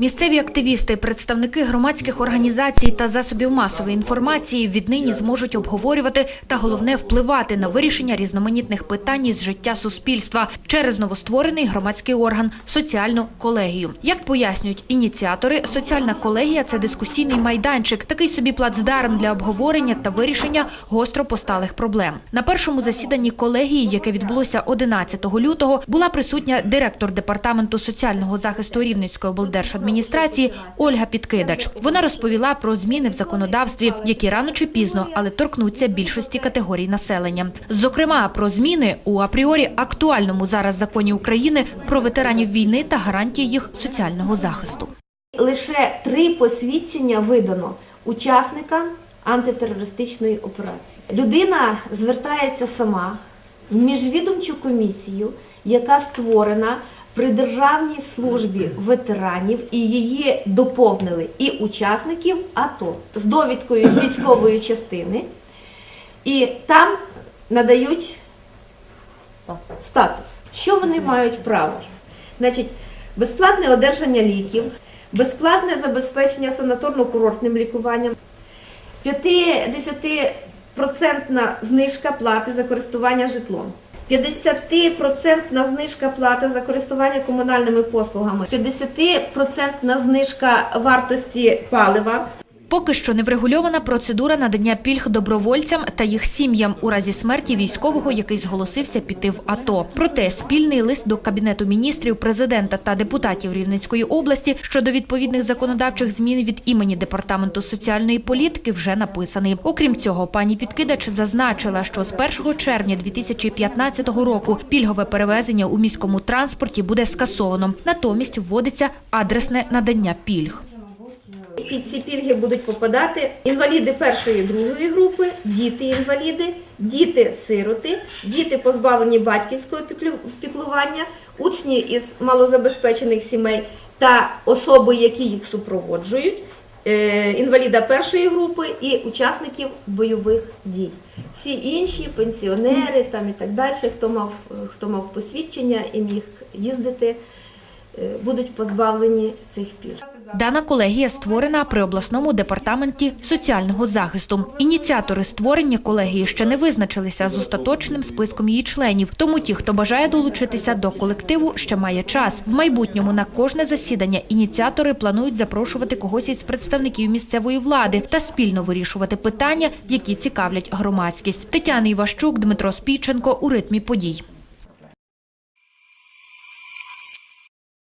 Місцеві активісти, представники громадських організацій та засобів масової інформації віднині зможуть обговорювати та головне впливати на вирішення різноманітних питань із життя суспільства через новостворений громадський орган соціальну колегію. Як пояснюють ініціатори, соціальна колегія це дискусійний майданчик, такий собі плацдарм для обговорення та вирішення гостро посталих проблем. На першому засіданні колегії, яке відбулося 11 лютого, була присутня директор департаменту соціального захисту Рівненської облдержадміністрації Ольга Підкидач. Вона розповіла про зміни в законодавстві, які рано чи пізно, але торкнуться більшості категорій населення. Зокрема, про зміни у апріорі актуальному зараз законі України про ветеранів війни та гарантії їх соціального захисту. Лише три посвідчення видано учасникам антитерористичної операції. Людина звертається сама міжвідомчу комісію, яка створена при Державній службі ветеранів, і її доповнили і учасників АТО з довідкою з військової частини, і там надають статус. Що вони мають право? Значить, безплатне одержання ліків, безплатне забезпечення санаторно-курортним лікуванням, 50% знижка плати за користування житлом. 50% знижка плати за користування комунальними послугами, 50% знижка вартості палива, Поки що не врегульована процедура надання пільг добровольцям та їх сім'ям у разі смерті військового, який зголосився піти в АТО. Проте спільний лист до кабінету міністрів, президента та депутатів Рівненської області щодо відповідних законодавчих змін від імені департаменту соціальної політики вже написаний. Окрім цього, пані Підкидач зазначила, що з 1 червня 2015 року пільгове перевезення у міському транспорті буде скасовано. Натомість вводиться адресне надання пільг. Під ці пільги будуть попадати інваліди першої другої групи, діти-інваліди, діти-сироти, діти позбавлені батьківського піклування, учні із малозабезпечених сімей та особи, які їх супроводжують, е, інваліда першої групи і учасників бойових дій. Всі інші пенсіонери там і так далі, хто мав, хто мав посвідчення і міг їздити, будуть позбавлені цих пільг. Дана колегія створена при обласному департаменті соціального захисту. Ініціатори створення колегії ще не визначилися з остаточним списком її членів. Тому ті, хто бажає долучитися до колективу, ще має час. В майбутньому на кожне засідання ініціатори планують запрошувати когось із представників місцевої влади та спільно вирішувати питання, які цікавлять громадськість. Тетяна Іващук, Дмитро Спіченко у ритмі подій.